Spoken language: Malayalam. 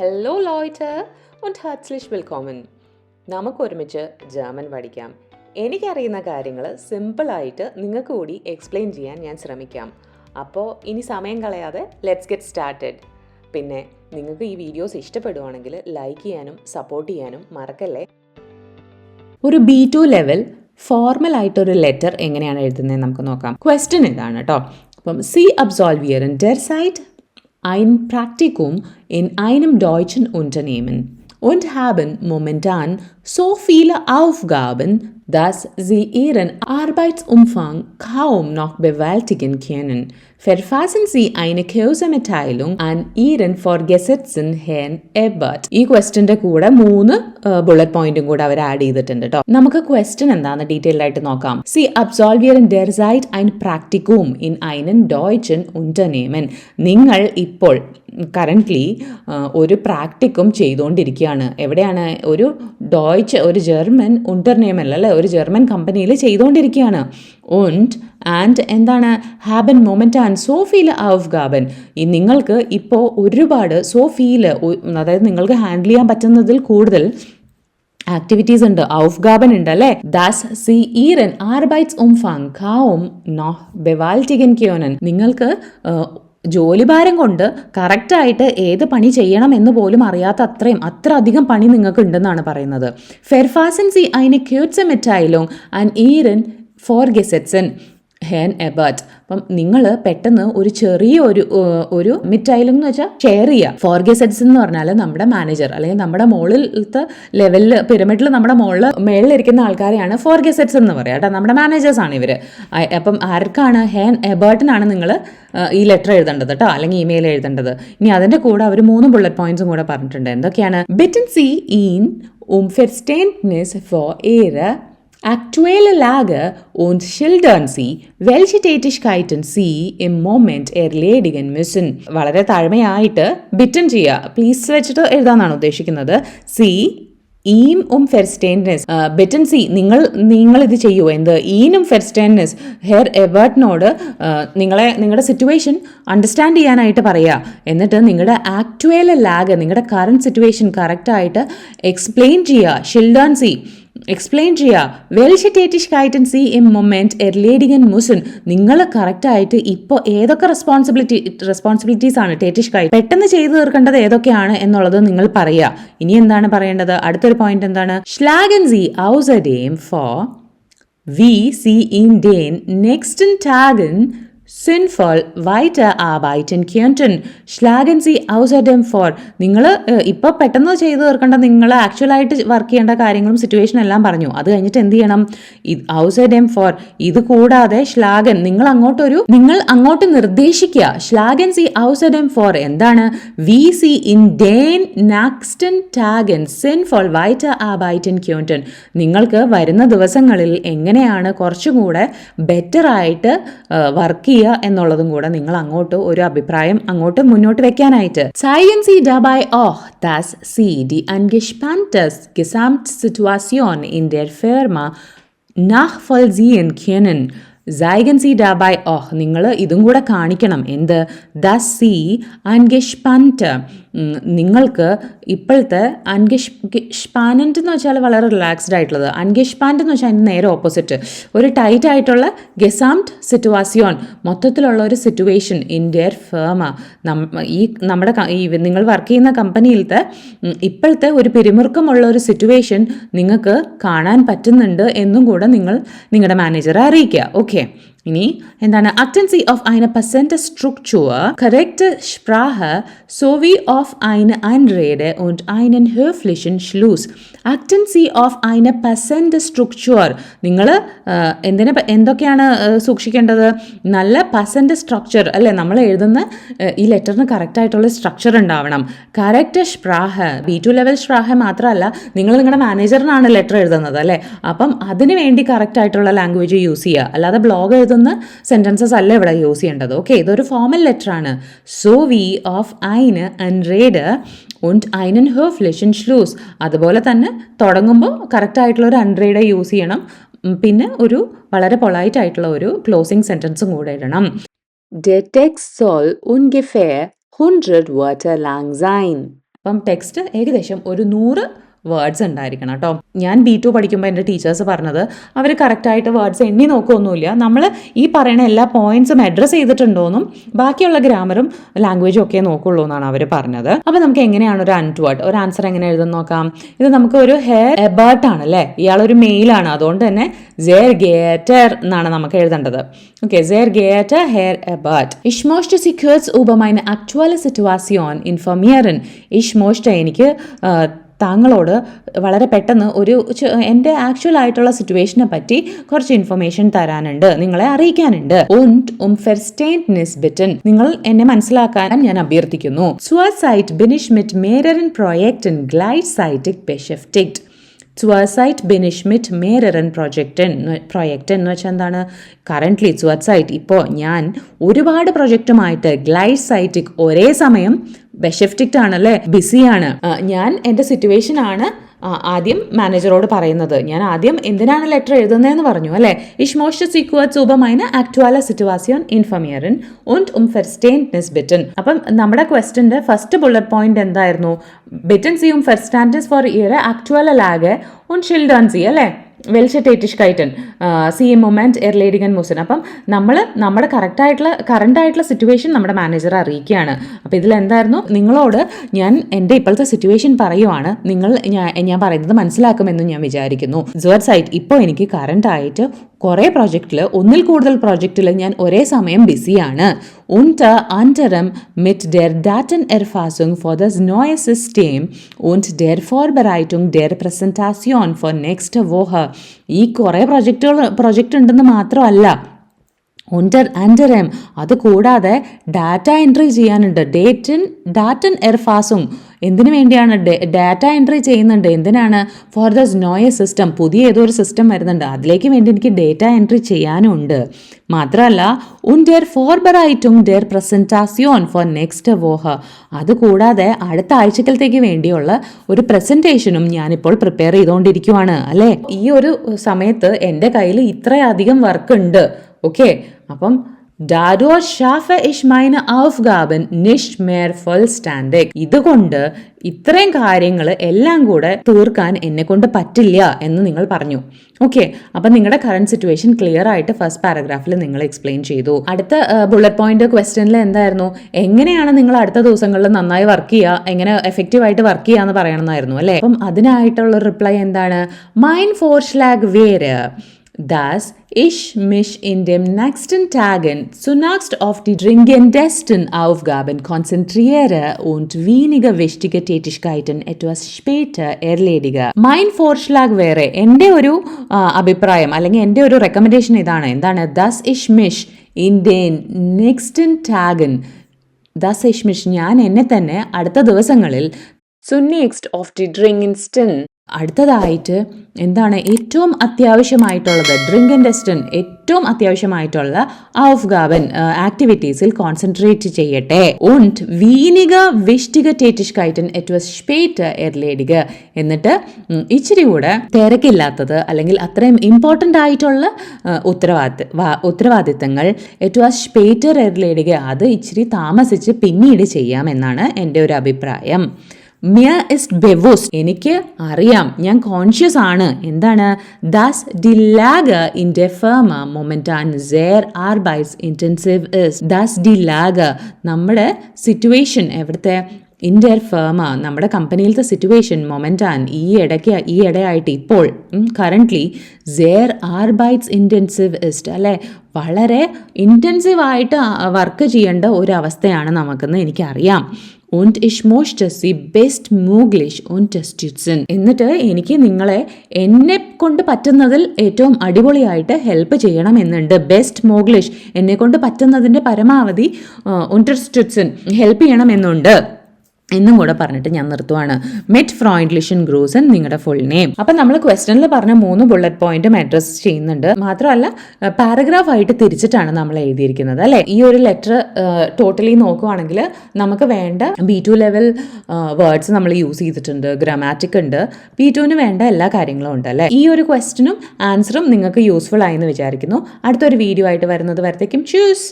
ഹലോ ലോയ്റ്റ് und herzlich willkommen. നമുക്ക് ഒരുമിച്ച് ജർമ്മൻ പഠിക്കാം. എനിക്കറിയുന്ന കാര്യങ്ങൾ സിമ്പിളായിട്ട് നിങ്ങൾക്ക് കൂടി എക്സ്പ്ലെയിൻ ചെയ്യാൻ ഞാൻ ശ്രമിക്കാം. അപ്പോൾ ഇനി സമയം കളയാതെ ലെറ്റ്സ് ഗെറ്റ് സ്റ്റാർട്ടഡ് പിന്നെ നിങ്ങൾക്ക് ഈ വീഡിയോസ് ഇഷ്ടപ്പെടുവാണെങ്കിൽ ലൈക്ക് ചെയ്യാനും സപ്പോർട്ട് ചെയ്യാനും മറക്കല്ലേ? ഒരു ബി ടു ലെവൽ ഫോർമൽ ആയിട്ടൊരു ലെറ്റർ എങ്ങനെയാണ് എഴുതുന്നത് നമുക്ക് നോക്കാം. ക്വസ്റ്റ്യൻ ഇതാണ് കേട്ടോ അപ്പം സി അബ്സോൾവിയർ ഇൻ ഡെർ ഡെർസൈറ്റ് ein Praktikum in einem deutschen Unternehmen und haben momentan so viele Aufgaben, dass sie ihren Arbeitsumfang kaum noch bewältigen können. Verfassen Sie eine Kursemitteilung an Ihren Vorgesetzten Herrn Ebert. ഈ ക്വസ്റ്റിന്റെ കൂടെ മൂന്ന് ബുള്ളറ്റ് പോയിന്റും കൂടെ അവർ ആഡ് ചെയ്തിട്ടുണ്ട് കേട്ടോ നമുക്ക് ക്വസ്റ്റ്യൻ എന്താണെന്ന് ഡീറ്റെയിൽ ആയിട്ട് നോക്കാം സി അബ്സോൾവിയറിൻ ഡെർസൈറ്റ് ein Praktikum in einen deutschen Unternehmen. നിങ്ങൾ ഇപ്പോൾ കറന്റ്ലി ഒരു പ്രാക്ടിക്കും ചെയ്തുകൊണ്ടിരിക്കുകയാണ് എവിടെയാണ് ഒരു ഡോയ്ച്ച് ഒരു ജർമ്മൻ ഉണ്ടർനിയമൽ അല്ലേ ഒരു ജർമ്മൻ കമ്പനിയിൽ ചെയ്തുകൊണ്ടിരിക്കുകയാണ് ഉണ്ട് ആൻഡ് എന്താണ്? ഹാബൻ മൊമെന്റ് ആൻഡ് സോ ഫീൽ ഔഫ് ഗാബൻ ഈ നിങ്ങൾക്ക് ഇപ്പോൾ ഒരുപാട് സോ ഫീൽ അതായത് നിങ്ങൾക്ക് ഹാൻഡിൽ ചെയ്യാൻ പറ്റുന്നതിൽ കൂടുതൽ ആക്ടിവിറ്റീസ് ഉണ്ട്. ഔഫ്ഗാബൻ ഉണ്ട് അല്ലേ? ദാസ് സി ഈറൻ ആർബൈറ്റ്സ് ഉംഫാങ് കാവും നോ ബെവാൽറ്റിഗൻ ക്യോനൻ നിങ്ങൾക്ക് ജോലിഭാരം കൊണ്ട് കറക്റ്റായിട്ട് ഏത് പണി ചെയ്യണം എന്ന് പോലും അറിയാത്ത അത്രയും അത്ര അധികം പണി നിങ്ങൾക്ക് ഉണ്ടെന്നാണ് പറയുന്നത്. ഫെർഫാസൻ സി അതിന് ക്യൂട്ട്സ് മിറ്റായിലോങ് ആൻഡ് ഈരൻ ഫോർ ഗെസെറ്റ്സൻ. ഹേൻ എബർട്ട് അപ്പം നിങ്ങൾ പെട്ടെന്ന് ഒരു ചെറിയ ഒരു ഒരു മിറ്റൈലും എന്ന് വെച്ചാൽ ഷെയർ ചെയ്യുക ഫോർഗെസെറ്റ്സ് എന്ന് പറഞ്ഞാൽ നമ്മുടെ മാനേജർ അല്ലെങ്കിൽ നമ്മുടെ മുകളിലത്തെ ലെവലിൽ പിരമിഡിൽ നമ്മുടെ മുകളിൽ മേളിലിരിക്കുന്ന ആൾക്കാരെയാണ് ഫോർഗെസെറ്റ്സ് എന്ന് പറയുക കേട്ടോ. നമ്മുടെ ആണ് ഇവർ അപ്പം ആർക്കാണ് ഹേൻ എബേർട്ടിനാണ് നിങ്ങൾ ഈ ലെറ്റർ എഴുതേണ്ടത് കേട്ടോ അല്ലെങ്കിൽ ഇമെയിൽ എഴുതേണ്ടത്. ഇനി അതിന്റെ കൂടെ അവർ മൂന്ന് ബുള്ളറ്റ് പോയിന്റ്സും കൂടെ പറഞ്ഞിട്ടുണ്ട്. എന്തൊക്കെയാണ്? ബിറ്റൻ സി ഈൻ ഉം ഫെസ്റ്റേൻസ് ഫോർ ഏറെ Aktuelle Lage und schildern Sie, welche Tätigkeiten Sie im Moment erledigen müssen. വളരെ താഴ്മയായിട്ട് ബിറ്റൺ ചെയ്യുക. പ്ലീസ് വെച്ചിട്ട് എഴുതാനാണ് ഉദ്ദേശിക്കുന്നത്. സി ഈം ഉം ഫെർസ്റ്റേൻനെസ് ബെറ്റൻ സി നിങ്ങൾ നിങ്ങൾ ഇത് ചെയ്യൂ. എന്ത്? ഈനും ഫെർസ്റ്റേൻനെസ് ഹെയർ എവേർട്ടിനോട് നിങ്ങളെ നിങ്ങളുടെ സിറ്റുവേഷൻ അണ്ടർസ്റ്റാൻഡ് ചെയ്യാനായിട്ട് പറയുക. എന്നിട്ട് നിങ്ങളുടെ ആക്ച്വൽ ലാഗ് നിങ്ങളുടെ കറണ്ട് സിറ്റുവേഷൻ കറക്റ്റായിട്ട് എക്സ്പ്ലെയിൻ ചെയ്യുക. ഷിൽഡേൺ സി എക്സ്പ്ലെയിൻ ചെയ്യുക വെൽഷെ കൈറ്റൻ സി ഇം മൊമെന്റ് എൻ മുസുൻ നിങ്ങൾ കറക്റ്റായിട്ട് ഇപ്പോൾ ഏതൊക്കെ റെസ്പോൺസിബിലിറ്റി റെസ്പോൺസിബിലിറ്റീസ് ആണ് ടേറ്റിഷ് കൈറ്റ് പെട്ടെന്ന് ചെയ്തു തീർക്കേണ്ടത് ഏതൊക്കെയാണ് എന്നുള്ളത് നിങ്ങൾ പറയുക. ഇനി എന്താണ് പറയേണ്ടത്? അടുത്തൊരു പോയിന്റ് എന്താണ്? ഷ്ലാഗൻ സി ഔസ് എ ഡേം ഫോർ വി സി ഇൻ ഡേൻ നെക്സ്റ്റ് ടാഗൻ സിൻഫോൾ വൈറ്റ് könnten, ഷ്ലാഗൻ സി ഔസഡം ഫോർ. നിങ്ങൾ ഇപ്പോൾ പെട്ടെന്ന് ചെയ്തു തീർക്കേണ്ട നിങ്ങൾ ആക്ച്വലായിട്ട് വർക്ക് ചെയ്യേണ്ട കാര്യങ്ങളും സിറ്റുവേഷൻ എല്ലാം പറഞ്ഞു. അത് കഴിഞ്ഞിട്ട് എന്ത് ചെയ്യണം? ഔസഡം ഫോർ. ഇത് കൂടാതെ ഷ്ലാഗൻ നിങ്ങൾ അങ്ങോട്ടൊരു നിങ്ങൾ അങ്ങോട്ട് നിർദ്ദേശിക്കുക. ഷ്ലാഗൻ സി ഔസഡം ഫോർ. എന്താണ്? വി സി ഇൻ ഡേൻ നാക്സ്റ്റൻ ടാഗൻ സിൻഫോൾ വൈറ്റ് ആബൈറ്റൻ ക്യൂന്റൻ. നിങ്ങൾക്ക് വരുന്ന ദിവസങ്ങളിൽ എങ്ങനെയാണ് കുറച്ചുകൂടെ ബെറ്റർ ആയിട്ട് വർക്ക് ചെയ്യുക എന്നുള്ളതും കൂടെ നിങ്ങൾ അങ്ങോട്ട് ഒരു അഭിപ്രായം അങ്ങോട്ട് മുന്നോട്ട് വെക്കാനായിട്ട് നിങ്ങൾ ഇതും കൂടെ കാണിക്കണം എന്ത് ദ സി അൻഗഷ്പന്റ് നിങ്ങൾക്ക് ഇപ്പോഴത്തെ അൻഗഷ് പാനന്റ് എന്ന് വെച്ചാൽ വളരെ റിലാക്സ്ഡ് ആയിട്ടുള്ളത്. അൻഗഷ്പാന്റ് എന്ന് വെച്ചാൽ അതിന്റെ നേരെ ഓപ്പോസിറ്റ് ഒരു ടൈറ്റ് ആയിട്ടുള്ള ഗെസാംഡ് സിറ്റുവാസിയോൺ മൊത്തത്തിലുള്ള ഒരു സിറ്റുവേഷൻ ഇൻ ഫേമ ഈ നമ്മുടെ ഈ നിങ്ങൾ വർക്ക് ചെയ്യുന്ന കമ്പനിയിലത്തെ ഇപ്പോഴത്തെ ഒരു പിരിമുറുക്കമുള്ള ഒരു സിറ്റുവേഷൻ നിങ്ങൾക്ക് കാണാൻ പറ്റുന്നുണ്ട് എന്നും കൂടെ നിങ്ങൾ നിങ്ങളുടെ മാനേജറെ അറിയിക്കുക. ഓക്കെ ഇനി എന്താണ്? അറ്റൻസി ഓഫ് അയിന് passente സ്ട്രക്ചർ കറക്റ്റ് Sprache. സോവി ഓഫ് അയിന് അൻറേഡ് und einen höflichen ഷ്ലൂസ് അറ്റൻസി ഓഫ് ഐന പെസെന്റ് സ്ട്രക്ചർ നിങ്ങൾ എന്തിനെ എന്തൊക്കെയാണ് സൂക്ഷിക്കേണ്ടത്? നല്ല പെസെന്റ് സ്ട്രക്ചർ അല്ലേ? നമ്മൾ എഴുതുന്ന ഈ ലെറ്ററിന് കറക്റ്റ് ആയിട്ടുള്ള സ്ട്രക്ചർ ഉണ്ടാവണം. കറക്റ്റ് സ്പ്രാഹ ബി ടു ലെവൽ സ്പ്രാഹ മാത്രമല്ല നിങ്ങൾ നിങ്ങളുടെ മാനേജറിനാണ് ലെറ്റർ എഴുതുന്നത് അല്ലേ? അപ്പം അതിന് വേണ്ടി കറക്റ്റ് ആയിട്ടുള്ള ലാംഗ്വേജ് യൂസ് ചെയ്യുക. അല്ലാതെ ബ്ലോഗ് എഴുതുന്ന സെന്റൻസസ് അല്ല ഇവിടെ യൂസ് ചെയ്യേണ്ടത്. ഓക്കെ ഇതൊരു ഫോമൽ ലെറ്റർ ആണ്. സോ വി ഓഫ് ഐന് ആൻഡ് റേഡ് ഉണ്ട് und einen höflichen ഷ്ലൂസ് അതുപോലെ തന്നെ തുടങ്ങുമ്പോൾ കറക്റ്റ് ആയിട്ടുള്ള ഒരു അൺറേഡ് യൂസ് ചെയ്യണം. പിന്നെ ഒരു വളരെ പൊളൈറ്റ് ആയിട്ടുള്ള ഒരു ക്ലോസിംഗ് സെന്റൻസും കൂടെ ഇടണം. Der Text soll ungefähr 100 Wörter lang sein. അപ്പം ടെക്സ്റ്റ് ഏകദേശം ഒരു നൂറ് വേർഡ്സ് ഉണ്ടായിരിക്കണം കേട്ടോ. ഞാൻ ബി ടു പഠിക്കുമ്പോൾ എന്റെ ടീച്ചേഴ്സ് പറഞ്ഞത് അവർ കറക്റ്റായിട്ട് വേർഡ്സ് എണ്ണി നോക്കുകയൊന്നുമില്ല നമ്മൾ ഈ പറയുന്ന എല്ലാ പോയിന്റ്സും അഡ്രസ്സ് ചെയ്തിട്ടുണ്ടോയെന്നും ബാക്കിയുള്ള ഗ്രാമറും ലാംഗ്വേജും ഒക്കെ നോക്കുള്ളൂ എന്നാണ് അവർ പറഞ്ഞത്. അപ്പോൾ നമുക്ക് എങ്ങനെയാണ് ഒരു അൺട്വേർഡ് ഒരു ആൻസർ എങ്ങനെ എഴുതുന്ന നോക്കാം. ഇത് നമുക്ക് ഒരു ഹെയർ എബേർട്ട് ആണ് അല്ലേ? ഇയാളൊരു മെയിലാണ് അതുകൊണ്ട് തന്നെ ജെയർ ഗേറ്റർ എന്നാണ് നമുക്ക് എഴുതേണ്ടത്. ഓക്കെ ജെയർ ഗേറ്റർ ഹെയർ എബേർട്ട് ഇഷ്മോസ്റ്റ് സിക്യൂർസ് ഉപമൈൻ kurz സിറ്റുവാസിയോൺ meine ഇൻ Situation informieren. Ich möchte എനിക്ക് താങ്കളോട് വളരെ പെട്ടെന്ന് ഒരു എന്റെ ആക്ച്വൽ ആയിട്ടുള്ള സിറ്റുവേഷനെ പറ്റി കുറച്ച് ഇൻഫർമേഷൻ തരാനുണ്ട്. നിങ്ങളെ അറിയിക്കാനുണ്ട്. Um നിങ്ങൾ എന്നെ മനസ്സിലാക്കാൻ ഞാൻ അഭ്യർത്ഥിക്കുന്നു. സ്വസൈറ്റ് ബിനിഷ്മിറ്റ് mit പ്രോജക്റ്റ് gleichzeitig beschäftigt. Zurzeit bin ich mit പ്രോജക്റ്റ് പ്രോജക്റ്റ് എന്ന് വെച്ചാൽ എന്താണ്? കറന്റ്ലി സുവാസൈറ്റ് ഇപ്പോൾ ഞാൻ ഒരുപാട് പ്രൊജക്റ്റുമായിട്ട് ഗ്ലൈഡ് സൈറ്റിക് ഒരേ സമയം ബെഷഫ്റ്റിക്റ്റ് ആണല്ലേ ബിസിയാണ് ഞാൻ എന്റെ സിറ്റുവേഷൻ ആണ് ആദ്യം മാനേജറോട് പറയുന്നത്. ഞാൻ ആദ്യം എന്തിനാണ് ലെറ്റർ എഴുതുന്നതെന്ന് പറഞ്ഞു അല്ലേ? ഇഷ് മോസ്റ്റ് സീക്വറ്റ് ഉപമൈന ആക്ച്വാല സിറ്റുവാസിയോൺ ഇൻഫമിയറിൻ und ഉം ഫെർസ്റ്റേൻസ് ബിറ്റൻ അപ്പം നമ്മുടെ ക്വസ്റ്റിന്റെ ഫസ്റ്റ് ബുള്ളറ്റ് പോയിന്റ് എന്തായിരുന്നു? ബിറ്റൻ സി um സ്റ്റാൻഡേർഡ് ഫോർ ഇയർ ആക്ച്വാല ലാഗ് und ഷിൽഡ്രൺ സി അല്ലേ? വെൽഷ ടേറ്റിഷ്കൈറ്റൻ സി എം മൊമെന്റ് എർലേഡിഗൻ മൂസൻ. അപ്പം നമ്മൾ നമ്മുടെ കറക്റ്റായിട്ടുള്ള കറണ്ട് ആയിട്ടുള്ള സിറ്റുവേഷൻ നമ്മുടെ മാനേജറെ അറിയിക്കുകയാണ്. അപ്പോൾ ഇതിലെന്തായിരുന്നു? നിങ്ങളോട് ഞാൻ എന്റെ ഇപ്പോഴത്തെ സിറ്റുവേഷൻ പറയുവാണ്. നിങ്ങൾ ഞാൻ പറയുന്നത് മനസ്സിലാക്കുമെന്ന് ഞാൻ വിചാരിക്കുന്നു. സൈറ്റ് ഇപ്പോൾ എനിക്ക് കറണ്ട് ആയിട്ട് കുറേ പ്രോജക്റ്റിൽ ഒന്നിൽ കൂടുതൽ പ്രോജക്റ്റിൽ ഞാൻ ഒരേ സമയം ബിസിയാണ് unter anderem mit der Datenerfassung für das neue System und der Vorbereitung der Präsentation für nächste Woche ഈ കുറേ പ്രൊജക്റ്റുകൾ പ്രൊജക്റ്റ് ഉണ്ടെന്ന് മാത്രമല്ല ഉണ്ടർ എം അത് കൂടാതെ ഡാറ്റ എൻട്രി ചെയ്യാനുണ്ട്. ഡേറ്റൻ ഡാറ്റൻ എർഫാസും എന്തിനു വേണ്ടിയാണ് ഡാറ്റ എൻട്രി ചെയ്യുന്നുണ്ട്? എന്തിനാണ്? ഫോർ ദ നോയ സിസ്റ്റം പുതിയ ഏതോ ഒരു സിസ്റ്റം വരുന്നുണ്ട്. അതിലേക്ക് വേണ്ടി എനിക്ക് ഡേറ്റ എൻട്രി ചെയ്യാനുണ്ട്. മാത്രമല്ല ഉൻ ഡെയർ ഫോർബറായിട്ടും ഡെയർ പ്രസന്റാസിയോൺ ഫോർ നെക്സ്റ്റ് വോഹ അതുകൂടാതെ അടുത്ത ആഴ്ചക്കലത്തേക്ക് വേണ്ടിയുള്ള ഒരു പ്രസന്റേഷനും ഞാനിപ്പോൾ പ്രിപ്പയർ ചെയ്തുകൊണ്ടിരിക്കുവാണ് അല്ലേ? ഈ ഒരു സമയത്ത് എന്റെ കയ്യിൽ ഇത്രയധികം വർക്ക് ഉണ്ട്. ഓക്കെ. അപ്പം Dadurch ഷാഫ ഇഷ്മൈന nicht mehr vollständig. ഇതുകൊണ്ട് ഇത്രയും കാര്യങ്ങൾ എല്ലാം കൂടെ തീർക്കാൻ എന്നെ കൊണ്ട് പറ്റില്ല എന്ന് നിങ്ങൾ പറഞ്ഞു. ഓക്കെ. അപ്പം നിങ്ങളുടെ കറണ്ട് സിറ്റുവേഷൻ ക്ലിയർ ആയിട്ട് ഫസ്റ്റ് പാരഗ്രാഫിൽ നിങ്ങൾ എക്സ്പ്ലെയിൻ ചെയ്തു. അടുത്ത ബുള്ളറ്റ് പോയിന്റ് ക്വസ്റ്റ്യനിൽ എന്തായിരുന്നു? എങ്ങനെയാണ് നിങ്ങൾ അടുത്ത ദിവസങ്ങളിൽ നന്നായി വർക്ക് ചെയ്യുക എങ്ങനെ എഫക്റ്റീവ് ആയിട്ട് വർക്ക് ചെയ്യുക എന്ന് പറയണമെന്നായിരുന്നു അല്ലേ? അപ്പം അതിനായിട്ടുള്ള റിപ്ലൈ എന്താണ്? മൈൻ ഫോർ ഷ്ലാഗ് വേര്. Dass ich mich in dem nächsten Tagen zunächst auf die dringendesten Aufgaben konzentriere und weniger wichtige Tätigkeiten etwas später erledige. Mein Vorschlag wäre, എന്റെ ഒരു അഭിപ്രായം അല്ലെങ്കിൽ എന്റെ ഒരു റെക്കമെൻഡേഷൻ ഇതാണ് എന്താണ് ദസ് ഇഷ് മിഷ് ഇൻ den nächsten Tagen ദസ് ഇഷ് മിഷ് ഞാൻ എന്നെ തന്നെ അടുത്ത ദിവസങ്ങളിൽ സുന്നീക്സ്റ്റ് ഓഫ് ദി ഡ്രിങ്കിൻസ്റ്റൺ അടുത്തതായിട്ട് എന്താണ് ഏറ്റവും അത്യാവശ്യമായിട്ടുള്ളത്? ഡ്രിങ്ക് ആൻഡ് ഏറ്റവും അത്യാവശ്യമായിട്ടുള്ള ഔഫ്ഗാബൻ ആക്ടിവിറ്റീസിൽ കോൺസെൻട്രേറ്റ് ചെയ്യട്ടെ. ഉണ്ട് weniger wichtige Tätigkeiten etwas സ്പേറ്റ് എർലേഡിക എന്നിട്ട് ഇച്ചിരി കൂടെ തിരക്കില്ലാത്തത് അല്ലെങ്കിൽ അത്രയും ഇമ്പോർട്ടന്റ് ആയിട്ടുള്ള ഉത്തരവാദിത്ത ഉത്തരവാദിത്തങ്ങൾ ഉത്തരവാദിത്തങ്ങൾ etwas എർലേഡിക അത് ഇച്ചിരി താമസിച്ച് പിന്നീട് ചെയ്യാം എന്നാണ് എന്റെ ഒരു അഭിപ്രായം. മിയ ഇസ് ബെവോസ് എനിക്ക് അറിയാം. ഞാൻ കോൺഷ്യസ് ആണ്. എന്താണ്? ദാസ് ഡി ലാഗ് ഇൻ ഡെ ഫേമ ആൻഡ് സേർ ആർബൈസ് ഇന്റൻസീവ് ഇസ് ദാസ് ഡി ലാഗ് നമ്മുടെ സിറ്റുവേഷൻ എവിടുത്തെ? ഇന്ത്യർ ഫേമ നമ്മുടെ കമ്പനിയിലത്തെ സിറ്റുവേഷൻ മൊമെന്റാൻ ഈ ഇടയ്ക്ക് ഈ ഇടയായിട്ട് ഇപ്പോൾ കറന്റ്ലി സേർ ആർബൈറ്റ്സ് ഇന്റൻസീവ് ഇസ്റ്റ് അല്ലേ? വളരെ ഇന്റൻസീവായിട്ട് വർക്ക് ചെയ്യേണ്ട ഒരു അവസ്ഥയാണ് നമുക്കെന്ന് എനിക്കറിയാം. Und ich möchte sie bestmöglich unterstützen. എന്നിട്ട് എനിക്ക് നിങ്ങളെ എന്നെ കൊണ്ട് പറ്റുന്നതിൽ ഏറ്റവും അടിപൊളിയായിട്ട് ഹെൽപ്പ് ചെയ്യണമെന്നുണ്ട്. ബെസ്റ്റ് മോഗ്ലിഷ് എന്നെ കൊണ്ട് പറ്റുന്നതിന്റെ പരമാവധി unterstützen ഹെൽപ്പ് ചെയ്യണമെന്നുണ്ട്. എന്നും കൂടെ പറഞ്ഞിട്ട് ഞാൻ നിർത്തുവാണ്. മെറ്റ് ഫ്രോയിൻഡ്ലിഷൻ ഗ്രൂസൻ നിങ്ങളുടെ ഫുൾ നെയിം അപ്പം നമ്മൾ ക്വസ്റ്റനിൽ പറഞ്ഞ മൂന്ന് ബുള്ളറ്റ് പോയിന്റും അഡ്രസ് ചെയ്യുന്നുണ്ട്. മാത്രമല്ല പാരഗ്രാഫ് ആയിട്ട് തിരിച്ചിട്ടാണ് നമ്മൾ എഴുതിയിരിക്കുന്നത് അല്ലേ? ഈ ഒരു ലെറ്റർ ടോട്ടലി നോക്കുവാണെങ്കിൽ നമുക്ക് വേണ്ട ബി ടു ലെവൽ വേർഡ്സ് നമ്മൾ യൂസ് ചെയ്തിട്ടുണ്ട് ഗ്രാമാറ്റിക് ഉണ്ട്. ബി ടുവിന് വേണ്ട എല്ലാ കാര്യങ്ങളും ഉണ്ട് അല്ലേ? ഈ ഒരു ക്വസ്റ്റിനും ആൻസറും നിങ്ങൾക്ക് യൂസ്ഫുൾ ആയെന്ന് വിചാരിക്കുന്നു. അടുത്തൊരു വീഡിയോ ആയിട്ട് വരുന്നത് വരത്തേക്കും. ചൂസ്